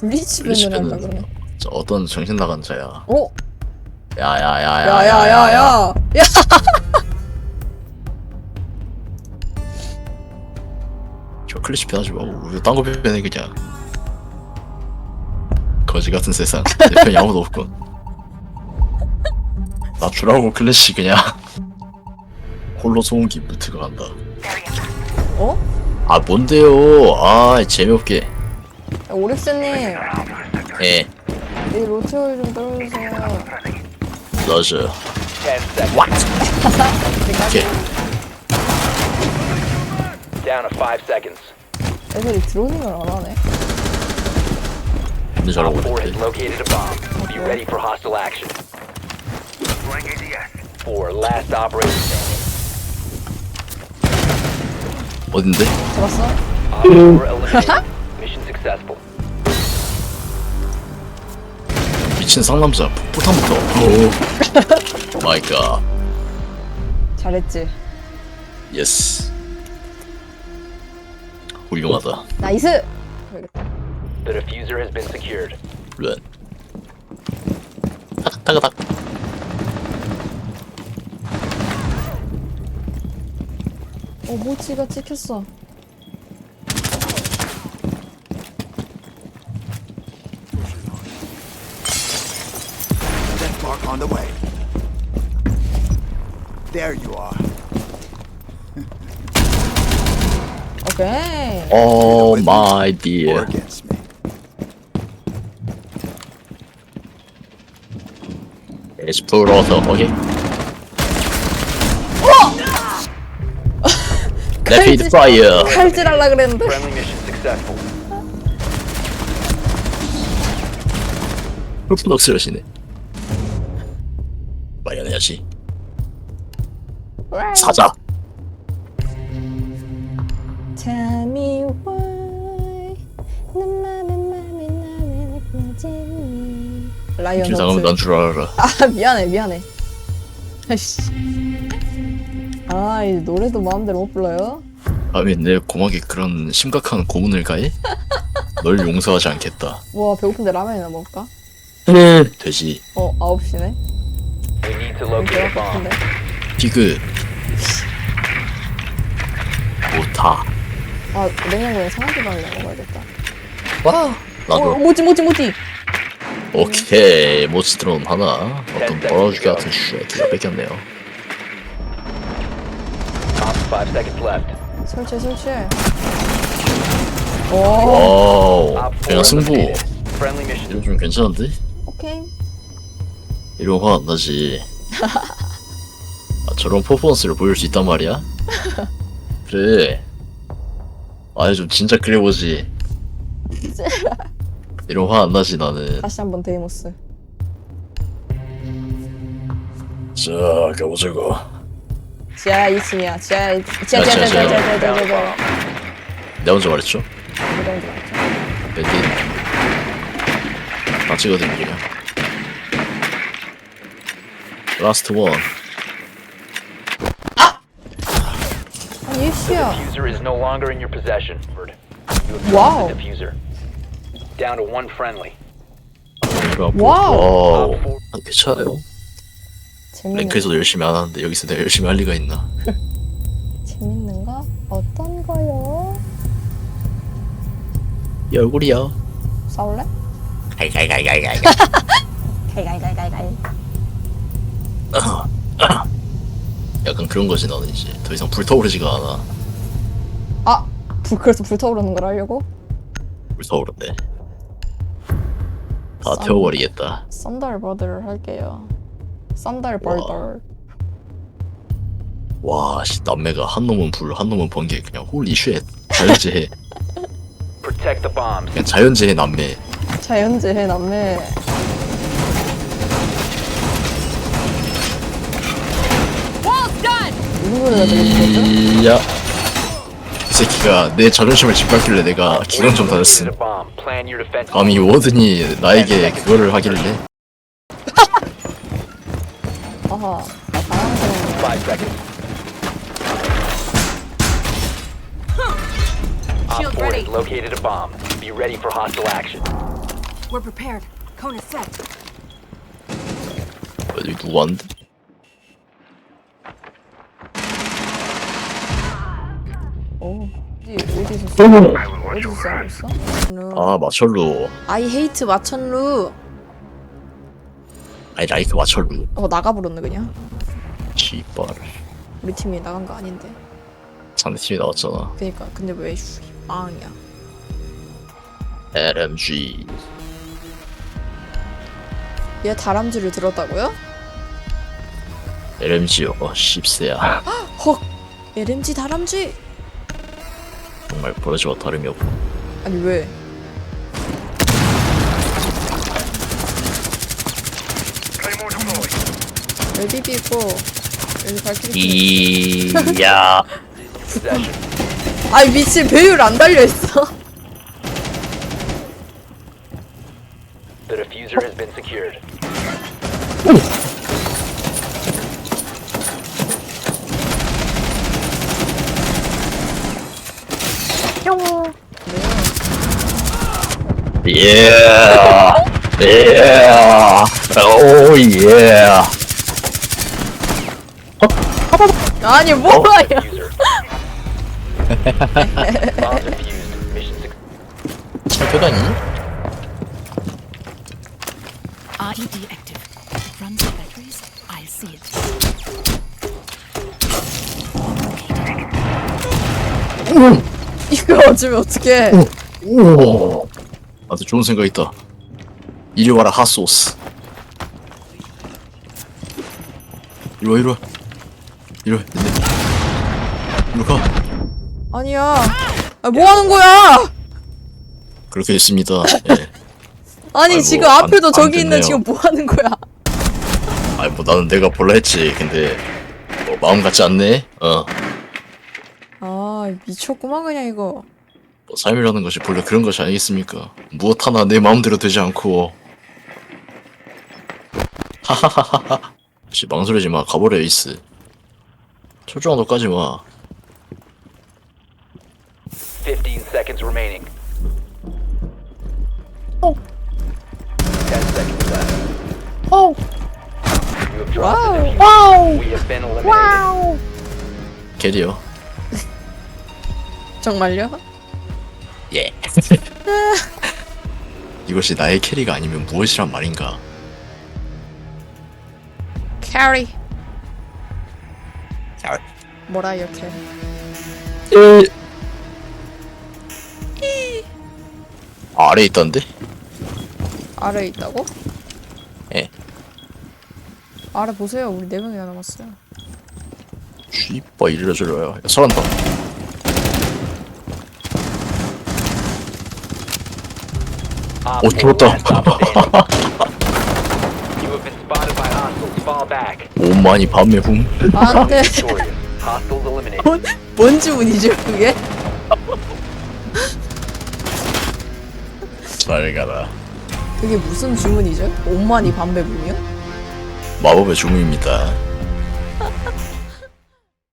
블리치 밴을 한다 그러네. 저 어떤 정신 나간 자야. 오, 야야야야야야. 야야야야, 야. 저 클래식 변하지 말고 우리 딴거 변해 그냥. 거지 같은 세상. 내 편이 아무도 없군. 나 주라고 클래식 그냥. 홀로 소음기 무트가 간다. 어? 아 뭔데요? 아 재미없게. 야, 오릭스님, 예. 이 로트올 좀 떨어주세요. 러즈. 10 seconds. What? 오케이. Down to 5 seconds. 애들이 드로닝을 안 하네. 근데 잘하고 Op 4 has 있는데. located a bomb. Be ready for hostile action. 4, last operator standing. 어딘데? 잡았어? Op 4 eliminated. Mission successful. 미친 상남자 폭탄부터. 오. 마이 갓. 잘했지. 예스. 훌륭하다. 나이스. The diffuser has been secured. 룬. 타닥타닥. 어, 모치가 찍혔어. There you are. 오케이. 오 마이 Or 디어. against me. 에스프로서 오케이. 레피드 파이어. 칼질하려 그랬는데. Friendly mission successful. 흑분덕스러시네. 마연해야지. 사자. Tell me why 라이언 노트 난줄 알아. 아 미안해 미안해 아이씨 아이 노래도 마음대로 못 불러요? 아왜 내 고막에 그런 심각한 고문을 가해? 널 용서하지 않겠다. 와 배고픈데 라면이나 먹을까? 돼지. 어 9시네 We need to locate a bomb. 배고픈데 피그. 오타. 아 냉장고에 상하지방이나 먹어야겠다 와. 어 나도. 모찌 모찌 모찌 오케이 모스트론 하나. 어떤 버러지 같은 쉐키가 뺏겼네요. Op 5 seconds left. 설치해 설치해 오 와우. Op 4 그냥 승부. eliminated. Friendly mission. 이거 좀 괜찮은데? 오케이 이런 화 안 나지. 아, 저런 퍼포먼스를 보일 수 있단 말이야? 그래. 아니 좀 진짜 그려보지. 이런 화 안 나지 나는. 다시 한번 데이모스 자 가보자고. 지하 2층이야 지하 2층 지하 야, 지하 지하, 지하 지하 지하 지하. 지하 지하 지하 내가 먼저 말했죠? 밴디. 다 중이야. 라스트 원. 아 예시야 Diffuser is no longer in your possession. You have Wow. lost the diffuser. Down to one friendly. 와우. 와우. Op 4 아, 괜찮아요. 재밌는 랭크에서도 열심히 안 하는데 여기서 내가 열심히 할 리가 있나? 재밌는 거 어떤 거요? 이 얼굴이야. 싸울래? 가이가이가이가이가이. 가이가이가이가이 약간 그런 거지 나는 이제 더 이상 불타오르지가 않아. 아! 불, 그래서 불타오르는 걸 하려고? 불타오르네. 다 쌈. 태워버리겠다. 썬달 버드를 할게요 썬달 버드 와, 씨, 남매가 한 놈은 불, 한 놈은 번개, 그냥 홀리 쉣. 자연재해. Protect the bombs. 그냥 자연재해 남매. 자연재해 남매 무슨 들리는 이야. 이 새끼가 내 자존심을 짓밟길래 내가 기강 좀 다녔음. Defense. 감히 워든이 나에게 그거를 하길래. 거죠? 아하 나 당황스러운 Five seconds. Op 4 has located a bomb. Be ready for hostile action. We're prepared. Cone is set. 어디 누구 왔는데? 오 어디 어디서 써? 어디서 싸고 있어? 아 마철루 I hate 마천루. 아니 라이크 마철루 어 나가 버렸네 그냥. 씨발 우리 팀이 나간 거 아닌데. 상대팀이 나왔잖아 그니까 근데 왜 슈, 빵이야? LMG 얘 다람쥐를 들었다고요? LMG요 어 씹새야 헉! LMG 다람쥐! 정말 버러지와 다름이 없고 아니 왜? 왜 비비고 여기 발키리 이야. 아이 미친 배율 안 달려있어 The diffuser has been secured. 예 예. 오 예. 아니 뭐야 success. 철표가니? RED active. Runs on batteries. I'll see it. 이 거 어쩌면 어떡해 오. 아주 좋은 생각 있다. 이리 와라 핫소스. 이리 와 이리 와. 이리 와. 근데 이리 가. 아니야 아, 뭐 하는 거야 그렇게 됐습니다. 예. 아니 아이고, 지금 안- 앞에도 안 저기 있는 됐네요. 지금 뭐 하는 거야 아니 뭐 나는 내가 볼라 했지. 근데 뭐 마음 같지 않네. 어. 아 미쳤구만 그냥 이거 뭐 삶이라는 것이 본래 그런 것이 아니겠습니까? 무엇 하나 내 마음대로 되지 않고. 하하하하하. 혹시 망설이지 마. 가버려 에이스. 초조한 너까지 마. 15 seconds remaining. 10 seconds left. You have dropped the diffuser. We have been eliminated. 캐리어. 정말요? 예. 이것이 나의 캐리가 아니면 무엇이란 말인가? 캐리 뭐라 이렇게 아래 있던데? 아래 있다고? 예. 아래 보세요 우리 네 명이나 남았어요 쥐빠 이래저래야. 야, 설한다. Op 오, four 죽었다. last stop standing. You have been spotted hostiles. Fall back. 오만이 밤의 훔. 안돼 eliminated. 뭔 주문이죠 그게? 잘 가라. 그게 무슨 주문이죠? 오만이 반배분이요? 마법의 주문입니다.